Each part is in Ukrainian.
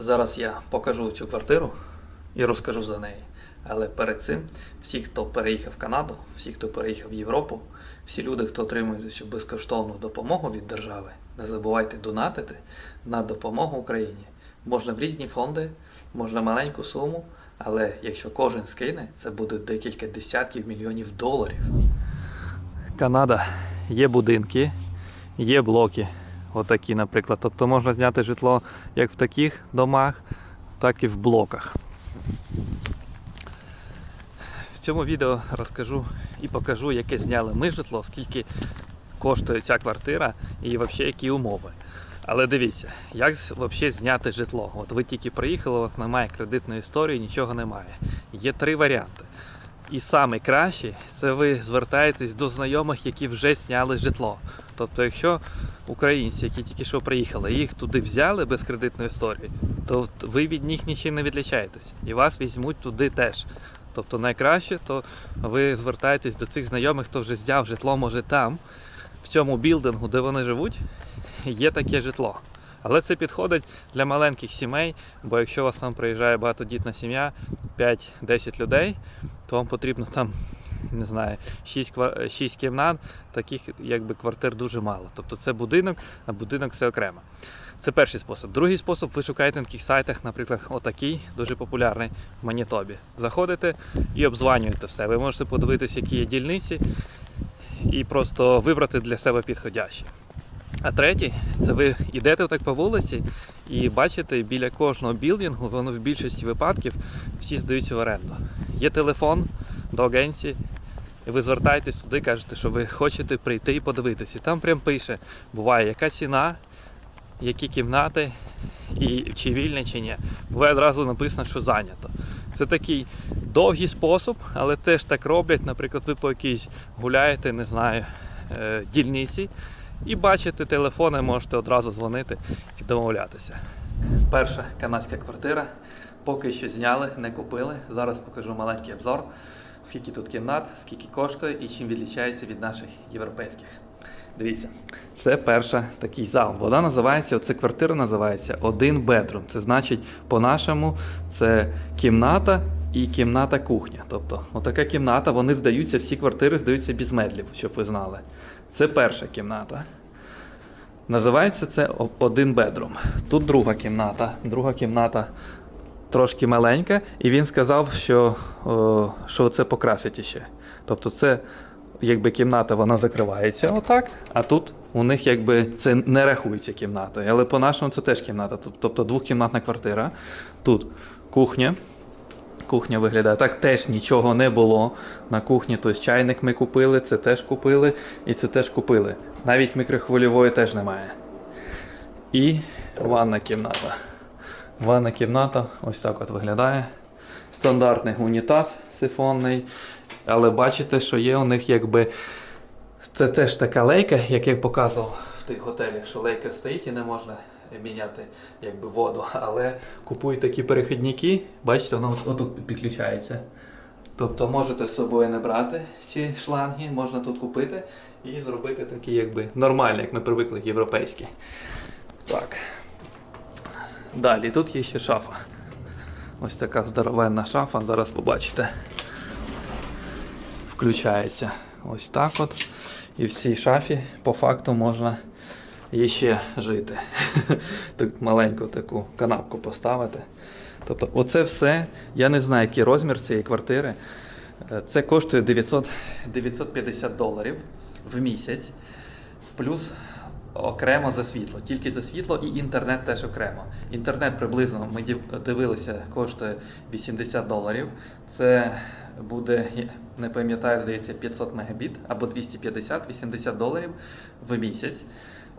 Зараз я покажу цю квартиру і розкажу за неї. Але перед цим всі, хто переїхав в Канаду, всі, хто переїхав в Європу, всі люди, хто отримують цю безкоштовну допомогу від держави, не забувайте донатити на допомогу Україні. Можна в різні фонди, можна маленьку суму, але якщо кожен скине, це буде декілька десятків мільйонів доларів. Канада є будинки, є блоки. Отакі, наприклад. Тобто можна зняти житло як в таких домах, так і в блоках. В цьому відео розкажу і покажу, яке зняли ми житло, скільки коштує ця квартира і взагалі які умови. Але дивіться, як взагалі зняти житло. От ви тільки приїхали, у вас немає кредитної історії, нічого немає. Є три варіанти. І найкращий це ви звертаєтесь до знайомих, які вже зняли житло. Тобто, якщо українці, які тільки що приїхали, їх туди взяли без кредитної історії, то ви від них нічим не відлічаєтесь. І вас візьмуть туди теж. Тобто найкраще, то ви звертаєтесь до цих знайомих, хто вже зняв житло, може там, в цьому білдингу, де вони живуть, є таке житло. Але це підходить для маленьких сімей, бо якщо у вас там приїжджає багатодітна сім'я, 5-10 людей, то вам потрібно там, не знаю, 6, 6 кімнат, таких якби квартир дуже мало. Тобто це будинок, а будинок це окремо. Це перший спосіб. Другий спосіб ви шукаєте на таких сайтах, наприклад, отакий, дуже популярний в Манітобі. Заходите і обзванюєте все. Ви можете подивитися, які є дільниці, і просто вибрати для себе підходящі. А третій, це ви йдете так по вулиці і бачите, біля кожного білдингу, воно в більшості випадків всі здаються в оренду. Є телефон до агенції, і ви звертаєтесь туди, кажете, що ви хочете прийти і подивитися. І там прям пише, буває, яка ціна, які кімнати, і чи вільне, чи ні. Буває одразу написано, що зайнято. Це такий довгий спосіб, але теж так роблять. Наприклад, ви по якійсь гуляєте, не знаю, е, дільниці, і бачите телефони, можете одразу дзвонити і домовлятися. Перша канадська квартира. Поки що зняли, не купили. Зараз покажу маленький обзор, скільки тут кімнат, скільки коштує і чим відрізняється від наших європейських. Дивіться, це перша такий зал. Вона називається, оце квартира називається один бедрум. Це значить, по-нашому, це кімната і кімната кухня. Тобто, отака кімната, вони здаються, всі квартири здаються без медлів, щоб ви знали. Це перша кімната. Називається це один бедрум. Тут друга кімната. Друга кімната трошки маленька, і він сказав, що, о, що це покрасить іще. Тобто, це якби кімната вона закривається отак, а тут у них якби це не рахується кімнатою. Але по-нашому це теж кімната. Тобто двохкімнатна квартира. Тут кухня. Кухня виглядає так, теж нічого не було на кухні. Тобто чайник ми купили, це теж купили, і це теж купили. Навіть мікрохвильової теж немає. І ванна кімната. Ванна кімната ось так от виглядає. Стандартний унітаз сифонний. Але бачите, що є у них якби. Це теж така лейка, як я показував в тих готелях, що лейка стоїть і не можна міняти якби, воду. Але купують такі перехідники, бачите, воно от- отут підключається. Тобто можете з собою не брати ці шланги, можна тут купити і зробити такі, якби нормальні, як ми привикли, європейські. Так. Далі тут є ще шафа. Ось така здоровенна шафа, зараз побачите. Включається ось так от. І в цій шафі по факту можна ще жити. Так маленьку таку канапку поставити. Тобто, оце все, я не знаю, який розмір цієї квартири. Е, Це коштує 900, 950 доларів в місяць, плюс окремо за світло. Тільки за світло і інтернет теж окремо. Інтернет приблизно ми дивилися, коштує 80 доларів. Це буде, не пам'ятаю, здається, 500 мегабіт або 250-80 доларів в місяць.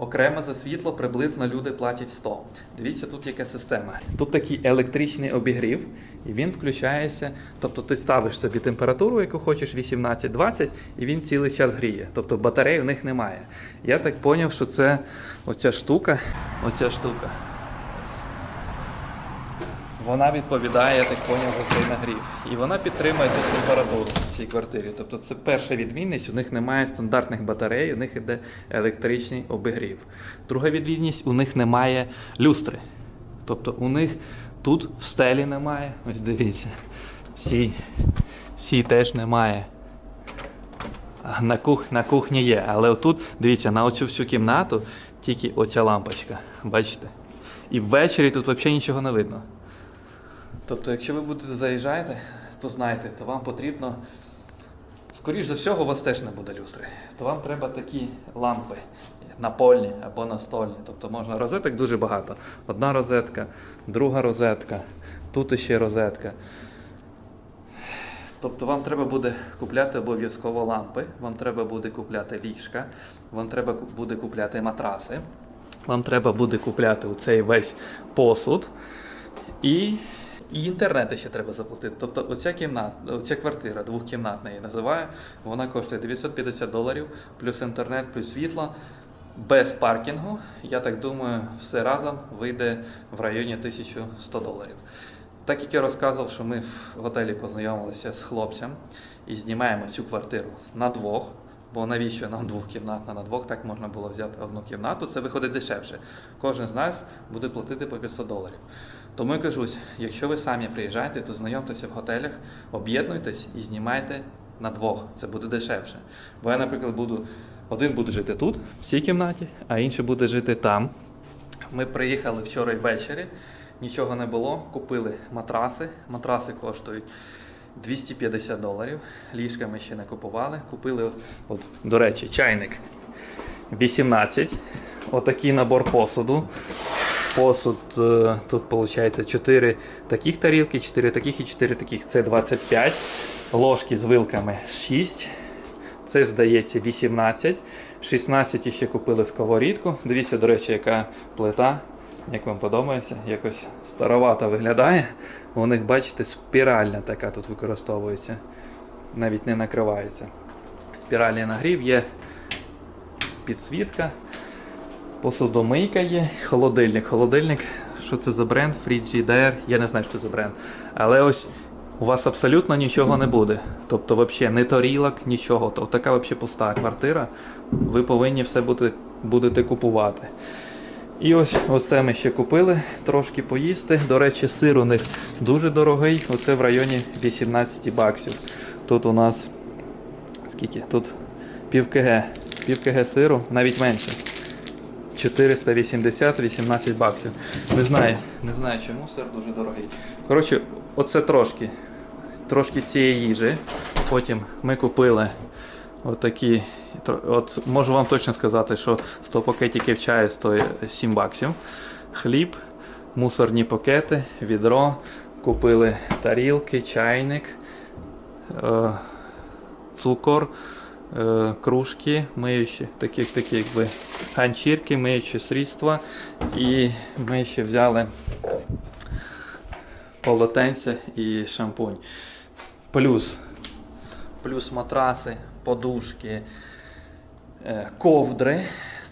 Окремо за світло приблизно люди платять 100. Дивіться, тут яка система. Тут такий електричний обігрів, і він включається. Тобто ти ставиш собі температуру, яку хочеш, 18-20, і він цілий час гріє. Тобто батареї в них немає. Я так зрозумів, що це оця штука. Оця штука. Вона відповідає, я так зрозумів, за цей нагрів. І вона підтримує тут температуру в цій квартирі. Тобто це перша відмінність, у них немає стандартних батарей, у них іде електричний обігрів. Друга відмінність, у них немає люстри. Тобто у них тут в стелі немає. Ось дивіться. Всі, всі теж немає. На, кух, на кухні є, але отут, дивіться, на оцю всю кімнату тільки оця лампочка. Бачите? І ввечері тут взагалі нічого не видно. Тобто, якщо ви будете заїжджати, то знайте, то вам потрібно. Скоріш за всього, у вас теж не буде люстри. То вам треба такі лампи напольні або настольні. Тобто можна розеток дуже багато. Одна розетка, друга розетка, тут іще розетка. Тобто вам треба буде купляти обов'язково лампи, вам треба буде купляти ліжка, вам треба буде купляти матраси, вам треба буде купляти цей весь посуд і, і інтернет ще треба заплатити. Тобто оця кімната, оця квартира двохкімнатна я називаю, вона коштує 950 доларів, плюс інтернет, плюс світло. Без паркінгу, я так думаю, все разом вийде в районі 1100 доларів. Так як я розказував, що ми в готелі познайомилися з хлопцем і знімаємо цю квартиру на двох. Бо навіщо нам двохкімнатна на двох? Так можна було взяти одну кімнату, це виходить дешевше. Кожен з нас буде платити по 500 доларів. Тому я кажусь, якщо ви самі приїжджаєте, то знайомтеся в готелях, об'єднуйтесь і знімайте на двох. Це буде дешевше. Бо я, наприклад, буду один буде жити тут, в цій кімнаті, а інший буде жити там. Ми приїхали вчора ввечері, нічого не було. Купили матраси. Матраси коштують 250 доларів. Ліжка ми ще не купували. Купили, от, от, до речі, чайник 18. Отакий набор посуду. Посуд е, тут виходить 4 таких тарілки, 4 таких і 4 таких. Це 25. Ложки з вилками 6. Це здається 18. 16 ще купили сковорідку. Дивіться, до речі, яка плита. Як вам подобається, якось старовато виглядає. У них, бачите, спіральна така тут використовується. Навіть не накривається. Спіральний нагрів є підсвітка, посудомийка є, холодильник. Холодильник, що це за бренд? Frigidaire. Я не знаю, що це за бренд. Але ось у вас абсолютно нічого не буде. Тобто, взагалі, не торілок, нічого. Тобто така взагалі пуста квартира. Ви повинні все бути, будете купувати. І ось оце ми ще купили, трошки поїсти. До речі, сир у них дуже дорогий. Оце в районі 18 баксів. Тут у нас скільки? Тут пів КГ. Пів КГ сиру, навіть менше. 480-18 баксів. Не знаю, не знаю, чому сир дуже дорогий. Коротше, оце трошки. Трошки цієї їжі. Потім ми купили отакі. От можу вам точно сказати, що 100 пакетиків чаю стоїть 7 баксів. Хліб, мусорні пакети, відро. Купили тарілки, чайник, е, цукор, кружки, миючі, такі, такі якби ганчірки, миючі средства. І ми ще взяли полотенце і шампунь. Плюс, плюс матраси, подушки, е, ковдри.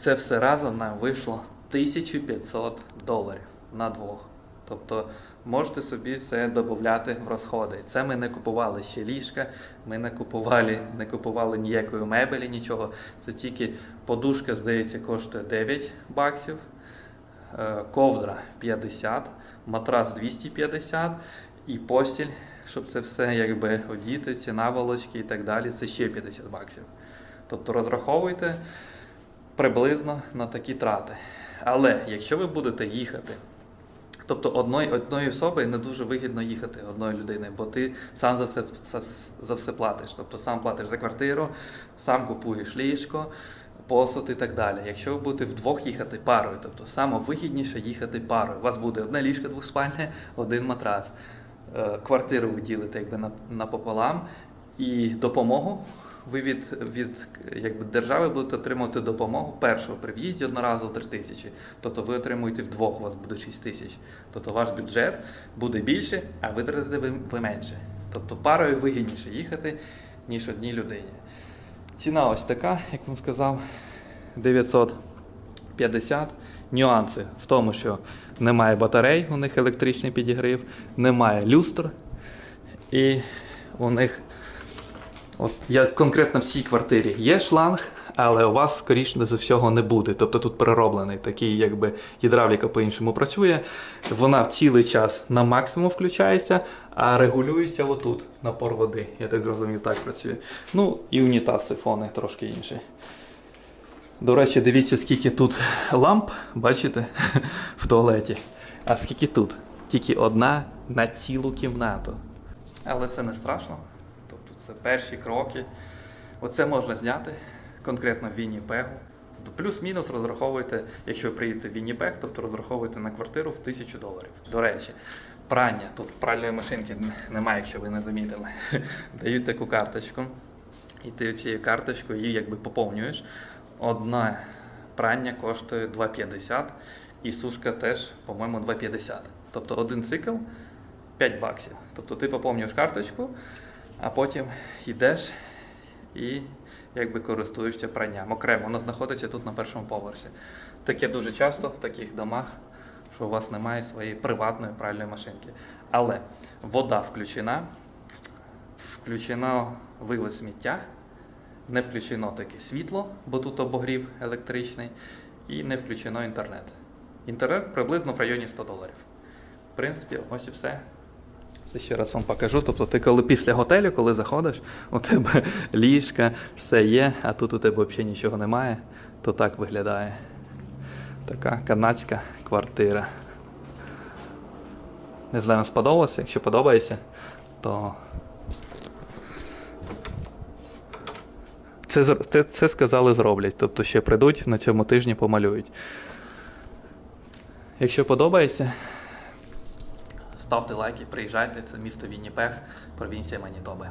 Це все разом нам вийшло 1500 доларів на двох. Тобто можете собі це додати в розходи. Це ми не купували ще ліжка, ми не купували, не купували ніякої мебелі, нічого. Це тільки подушка, здається, коштує 9 баксів, е, ковдра 50, матрас 250 і постіль, щоб це все якби одіти, ці наволочки і так далі, це ще 50 баксів. Тобто розраховуйте приблизно на такі трати. Але якщо ви будете їхати, тобто одної, одної особи не дуже вигідно їхати одної людини, бо ти сам за це за, все платиш. Тобто сам платиш за квартиру, сам купуєш ліжко, посуд і так далі. Якщо ви будете вдвох їхати парою, тобто саме вигідніше їхати парою. У вас буде одне ліжко двоспальне, один матрас. Е, Квартиру ви ділите якби на- напополам, і допомогу ви від, від якби, держави будете отримувати допомогу першого при в'їзді одноразово 3 тисячі. Тобто ви отримуєте вдвох, у вас буде 6 тисяч. Тобто ваш бюджет буде більше, а витратите ви, ви менше. Тобто парою вигідніше їхати, ніж одній людині. Ціна ось така, як вам сказав, 950. Нюанси в тому, що немає батарей, у них електричний підігрів, немає люстр. І у них, от я конкретно в цій квартирі є шланг, але у вас, скоріше за всього, не буде. Тобто тут перероблений такий, якби гідравліка по-іншому працює. Вона в цілий час на максимум включається, а регулюється отут напор води. Я так зрозумів, так працює. Ну і унітаз сифони трошки інший. До речі, дивіться, скільки тут ламп, бачите, в туалеті. А скільки тут? Тільки одна на цілу кімнату. Але це не страшно. Це перші кроки. Оце можна зняти конкретно в Вінніпегу. Тобто плюс-мінус розраховуйте, якщо ви приїдете в Вінніпег, тобто розраховуйте на квартиру в 1000 доларів. До речі, прання. Тут пральної машинки немає, якщо ви не замітили. Дають таку карточку. І ти цією карточкою її якби поповнюєш. Одне прання коштує 2,50 і сушка теж, по-моєму, 2,50. Тобто один цикл 5 баксів. Тобто ти поповнюєш карточку, а потім йдеш і якби користуєшся пранням. Окремо, воно знаходиться тут на першому поверсі. Таке дуже часто в таких домах, що у вас немає своєї приватної пральної машинки. Але вода включена, включено вивоз сміття, не включено таке світло, бо тут обогрів електричний, і не включено інтернет. Інтернет приблизно в районі 100 доларів. В принципі, ось і все. Це ще раз вам покажу. Тобто, ти коли після готелю, коли заходиш, у тебе ліжка, все є, а тут у тебе взагалі нічого немає, то так виглядає. Така канадська квартира. Не знаю, сподобалося. Якщо подобається, то це, це, це сказали зроблять. Тобто ще прийдуть на цьому тижні помалюють. Якщо подобається, ставте лайки, приїжджайте. Це місто Вінніпех, провінція Манітоби.